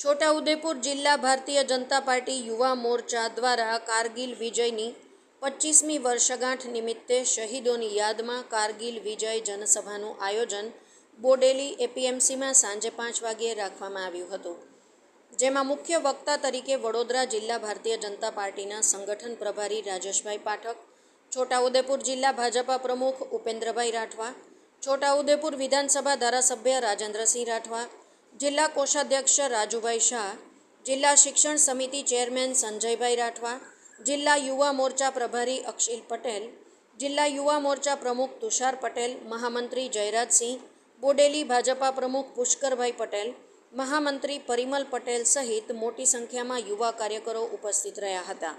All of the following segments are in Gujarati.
છોટાઉદેપુર જિલ્લા ભારતીય જનતા પાર્ટી યુવા મોરચા દ્વારા કારગિલ વિજયની પચીસમી વર્ષગાંઠ નિમિત્તે શહીદોની યાદમાં કારગિલ વિજય જનસભાનું આયોજન બોડેલી એપીએમસીમાં સાંજે પાંચ વાગ્યે રાખવામાં આવ્યું હતું. જેમાં મુખ્ય વક્તા તરીકે વડોદરા જિલ્લા ભારતીય જનતા પાર્ટીના સંગઠન પ્રભારી રાજેશભાઈ પાઠક, છોટાઉદેપુર જિલ્લા ભાજપા પ્રમુખ ઉપેન્દ્રભાઈ રાઠવા, છોટાઉદેપુર વિધાનસભા ધારાસભ્ય રાજેન્દ્રસિંહ રાઠવા જિલ્લા કોષાધ્યક્ષ રાજુભાઈ શાહ, જિલ્લા શિક્ષણ સમિતિ ચેરમેન સંજયભાઈ રાઠવા, જિલ્લા યુવા મોરચા પ્રભારી અક્ષિલ પટેલ, જિલ્લા યુવા મોરચા પ્રમુખ તુષાર પટેલ, મહામંત્રી જયરાજસિંહ, બોડેલી ભાજપા પ્રમુખ પુષ્કરભાઈ પટેલ, મહામંત્રી પરિમલ પટેલ સહિત મોટી સંખ્યામાં યુવા કાર્યકરો ઉપસ્થિત રહ્યા હતા.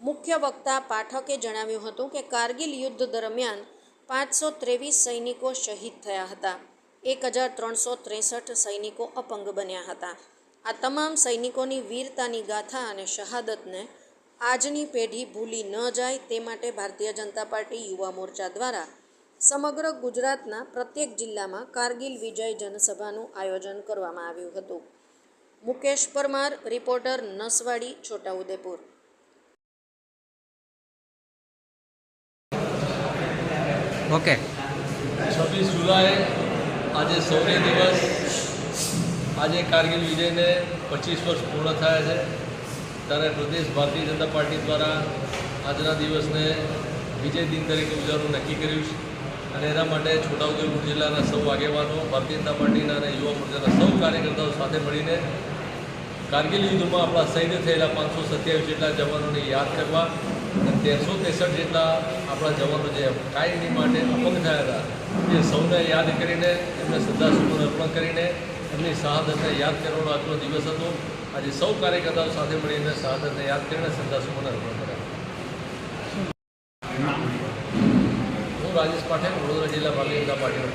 મુખ્ય વક્તા પાઠકે જણાવ્યું હતું કે કારગિલ યુદ્ધ દરમિયાન પાંચસો ત્રેવીસ સૈનિકો શહીદ થયા હતા. એક હજાર ત્રણસો ત્રેસઠ સૈનિકો અપંગ બન્યા હતા. આ તમામ સૈનિકોની વીરતાની ગાથા અને શહાદતને આજની પેઢી ભૂલી ન જાય તે માટે ભારતીય જનતા પાર્ટી યુવા મોરચા દ્વારા સમગ્ર ગુજરાતના પ્રત્યેક જિલ્લામાં કારગિલ વિજય જનસભાનું આયોજન કરવામાં આવ્યું હતું. મુકેશ પરમાર રિપોર્ટર નસવાડી છોટાઉદેપુર. ઓકે. છવ્વીસ જુલાઈ આજે શૌર્ય દિવસ, આજે કારગિલ વિજયને પચીસ વર્ષ પૂર્ણ થયા છે. ત્યારે પ્રદેશ ભારતીય જનતા પાર્ટી દ્વારા આજના દિવસને વિજય દિન તરીકે ઉજવવાનું નક્કી કર્યું છે. અને એના માટે છોટાઉદેપુર જિલ્લાના સૌ આગેવાનો, ભારતીય જનતા પાર્ટીના અને યુવા મોરચાના સૌ કાર્યકર્તાઓ સાથે મળીને કારગિલ યુદ્ધમાં આપણા સૈન્ય થયેલા પાંચસો સત્યાવીસ જેટલા જવાનોને યાદ કરવા તેરસો ત્રેસઠ જેટલા આપણા જવાનો જે કાયમી માટે અપંગ થયા હતા એ સૌને યાદ કરીને, એમને શ્રદ્ધાસુમન અર્પણ કરીને, એમની શહાદતને યાદ કરવાનો આજનો દિવસ હતો. આજે સૌ કાર્યકર્તાઓ સાથે મળીને શહાદતને યાદ કરીને શ્રદ્ધાસુમન અર્પણ કર્યા. હું રાજેશ પાઠક વડોદરા જિલ્લા ભારતીય જનતા પાર્ટીનો